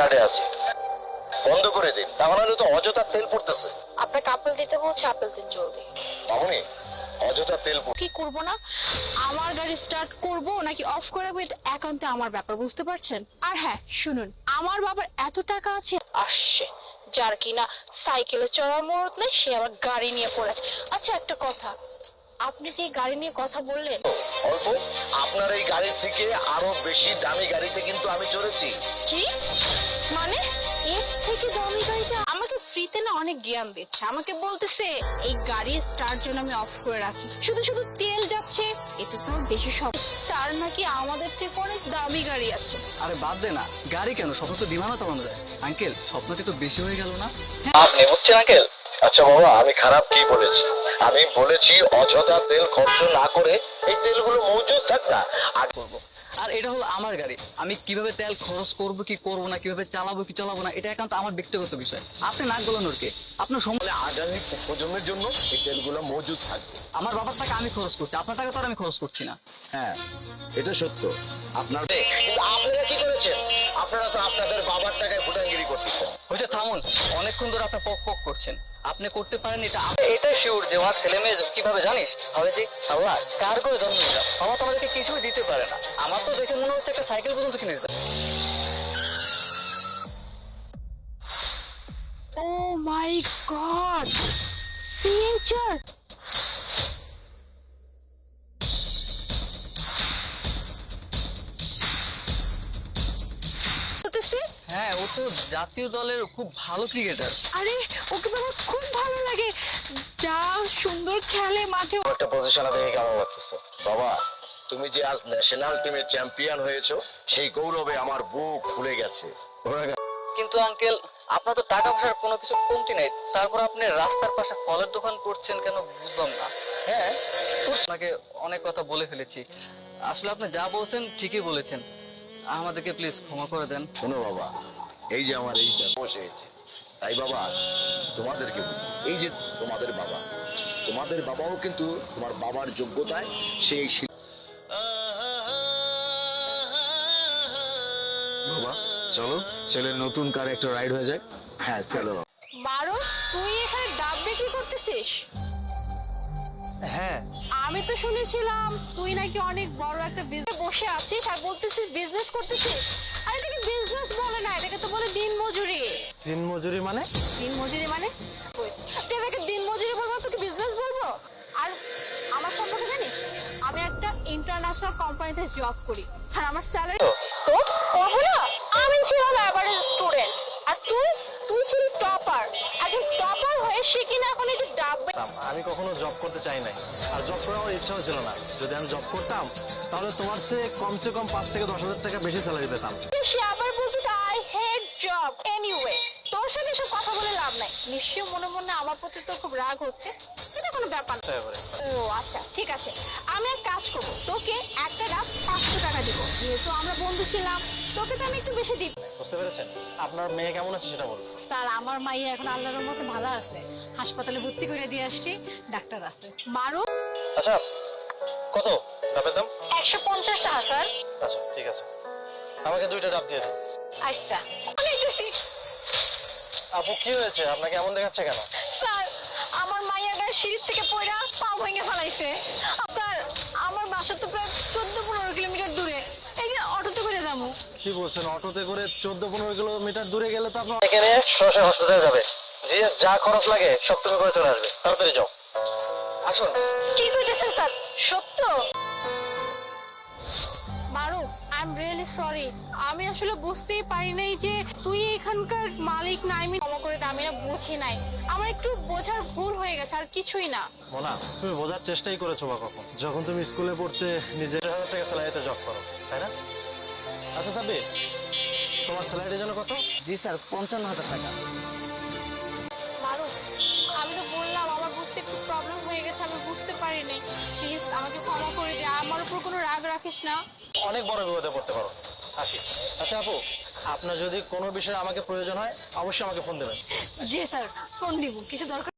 স্টার্টে আছে। বন্ধ করে দিন তাহলে তো অযথা তেল পড়তেছে। আপনাকে আপেল দিতে বলছে আপেল দিন জলদি। মামুনি অযথা তেল কি করব না? আমার গাড়ি স্টার্ট করব নাকি অফ করে এটা একান্তে আমার ব্যাপার বুঝতে পারছেন? আর হ্যাঁ শুনুন আমার বাবার এত টাকা আছে আসছে। যার কিনা সাইকেলে চড়ার মরত নেই সে আবার গাড়ি নিয়ে পড়েছে আচ্ছা একটা কথা আপনি যে গাড়ি নিয়ে কথা বললেন? অল্প আপনার এই গাড়ি থেকে আরও বেশি দামি গাড়িতে কিন্তু আমি চড়েছি। কি? মানে? এর থেকে দামি গাড়িটা আমাকে ফ্রিতে না অনেক জ্ঞান দিচ্ছে। আমাকে বলতেছে এই গাড়ি স্টার্ট জন্য আমি অফ করে রাখি। শুধু শুধু তেল যাচ্ছে এটা তো দেশের সব স্টার নাকি আমাদের থেকে অনেক দামি গাড়ি আছে। আরে বাদ দে না গাড়ি কেন? স্বপ্ন তো বিমানও চালানো যায় আঙ্কেল স্বপ্নটা তো বেশি হয়ে গেল না? আপনি বুঝছেন আঙ্কেল? আচ্ছা বাবা আমি খারাপ কি বলেছি? আমি বলেছি অযথা তেল খরচ না করে এই তেলগুলো মজুদ থাক না। আর করব। আর এটা হলো আমার গাড়ি। আমি কীভাবে তেল খরচ করব কি করব না কীভাবে চালাবো কি চালাবো না এটা একান্ত আমার ব্যক্তিগত বিষয়। আপনি নাক গলান ওরকে আপনার সময় আগামী প্রজন্মের জন্য এই তেলগুলো মজুদ থাকবে। আমার বাবার টাকা আমি খরচ করছি আপনার টাকা তো আর আমি খরচ করছি না। হ্যাঁ এটা সত্য। আপনার কিন্তু আপনারা কি করেছেন? আপনারা তো আপনাদের বাবার টাকায় ভুটাঙ্গিরি করতেছেন। হয়েছে থামুন অনেকক্ষণ ধরে আপনি পক পক করছেন। আপনি করতে পারেন, এটা এটা শিওর যে ওনার ছেলে মেয়ে কীভাবে জানিস? হবে যে কার করে জন্ম নিলাম? বাবা তো আমাদেরকে কিছুই দিতে পারে না। আমার তো দেখে মনে হচ্ছে একটা সাইকেল পর্যন্ত কিনে দিতে ও মাই গড সিএচআর হ্যাঁ ও তো জাতীয় দলের খুব ভালো ক্রিকেটার। আরে ওকে তো আমার খুব ভালো লাগে। যা সুন্দর খেলে মাঠে একটা পজিশনে দেখে কেমন লাগতেছে? বাবা তুমি যে আজ ন্যাশনাল টিমের চ্যাম্পিয়ন হয়েছো সেই গৌরবে আমার বুক ফুলে গেছে। কিন্তু আঙ্কেল আপনার তো টাকা পয়সার কোনো কিছু কমতি নাই। তারপর আপনি রাস্তার পাশে ফলের দোকান করছেন কেন বুঝলাম না। হ্যাঁ আপনাকে অনেক কথা বলে ফেলেছি। আসলে আপনি যা বলছেন ঠিকই বলেছেন। আমাদেরকে প্লিজ ক্ষমা করে দেন। শোনো বাবা এই যে আমার এই বসে তাই বাবা তোমাদেরকে এই যে তোমাদের বাবা তোমাদের বাবাও কিন্তু তোমার বাবার যোগ্যতায় সেই বাবা চলো ছেলের নতুন কার একটা রাইড হয়ে যায়। হ্যাঁ চলো বারো তুই এখানে ডাব বিক্রি করতেছিস? হ্যাঁ আমি তো শুনেছিলাম তুই নাকি অনেক বড় একটা বিজনেস বসে আছিস আর বলতেছিস বিজনেস করতেছিস। আর এটাকে বিজনেস বলে না এটাকে তো বলে দিন মজুরি। দিন মজুরি মানে? দিন মজুরি মানে? তুই এটাকে দিন মজুরি বলব তোকে বিজনেস বলব? আর আমার সম্পর্কে জানিস? আমি একটা ইন্টারন্যাশনাল কোম্পানিতে জব করি। আর আমার স্যালারি তো করব না আমি ছিলাম অ্যাভারেজ স্টুডেন্ট আর তুই তুই ছিলি টপার একজন টপার হয়ে সে কিনা এখন এই যে ডাব আমি কখনো জব করতে চাই নাই। আর জব করার আমার ইচ্ছাও ছিল না। যদি আমি জব করতাম তাহলে তোমার চেয়ে কমসে কম পাঁচ থেকে দশ হাজার টাকা বেশি স্যালারি পেতাম। সে আবার বলতেছে আই হেট জব এনিওয়ে তোর সাথে এসব কথা বলে লাভ নাই। নিশ্চয় মনে মনে আমার প্রতি তোর খুব রাগ হচ্ছে। এটা কোনো ব্যাপার না। ও আচ্ছা ঠিক আছে। আমি এক কাজ করব। তোকে একটা ডাব পাঁচশো টাকা দিব। যেহেতু আমরা বন্ধু ছিলাম তোকে তো আমি একটু বেশি দিব। বুঝতে পেরেছেন? আপনার মেয়ে কেমন আছে সেটা বলুন। স্যার আমার মাইয়া এখন আল্লাহর মতে ভালো আছে। হাসপাতালে ভর্তি করে দিয়ে আসছি ডাক্তার আছে। মারো আচ্ছা কত? ডাবের দাম? একশো পঞ্চাশ টাকা স্যার। আচ্ছা ঠিক আছে। আমাকে দুইটা ডাব দিয়ে দিন। আচ্ছা। অনেকটাছি আপু কি হয়েছে? আপনাকে এমন দেখাচ্ছে কেন? স্যার আমার মাইয়া গায়ে সিঁড়ির থেকে পড়া পা ভেঙে ফেলাইছে। স্যার আমার বাসা তো প্রায় চোদ্দ পনেরো কিলোমিটার দূরে এই যে অটোতে করে যাব কি বলছেন অটোতে করে চোদ্দ পনেরো কিলোমিটার দূরে গেলে তো আপনার এখানে সরাসরি হসপিটালে যাবে। যে যা খরচ লাগে সব তুমি করে চলে আসবে। তাড়াতাড়ি যাও। আসুন কি কইতেছেন স্যার? সত্য? Maruf I am really sorry আমি আসলে বুঝতেই পারি নাই যে তুই এখানকার মালিক না আমি ক্ষমা করে দে, আমি না বুঝি নাই। আমার একটু বোঝার ভুল হয়ে গেছে আর কিছুই না। মোনা তুমি বোঝার চেষ্টাই করেছ বা কখন? যখন তুমি স্কুলে পড়তে নিজের হাজার টাকা স্যালারিতে জব করো তাই না? আচ্ছা সাবি তোমার স্যালারি যেন কত? জি স্যার পঞ্চান্ন হাজার টাকা। মারুফ আমি তো বললাম আমার বুঝতে একটু প্রবলেম হয়ে গেছে আমি বুঝতে পারিনি। প্লিজ আমাকে ক্ষমা করে দে আমার উপর কোনো রাগ রাখিস না। অনেক বড় বিপদে পড়তে পারো। আসি। আচ্ছা আপু আপনার যদি কোনো বিষয়ে আমাকে প্রয়োজন হয় অবশ্যই আমাকে ফোন দেবেন। জি স্যার ফোন দিব কিছু দরকার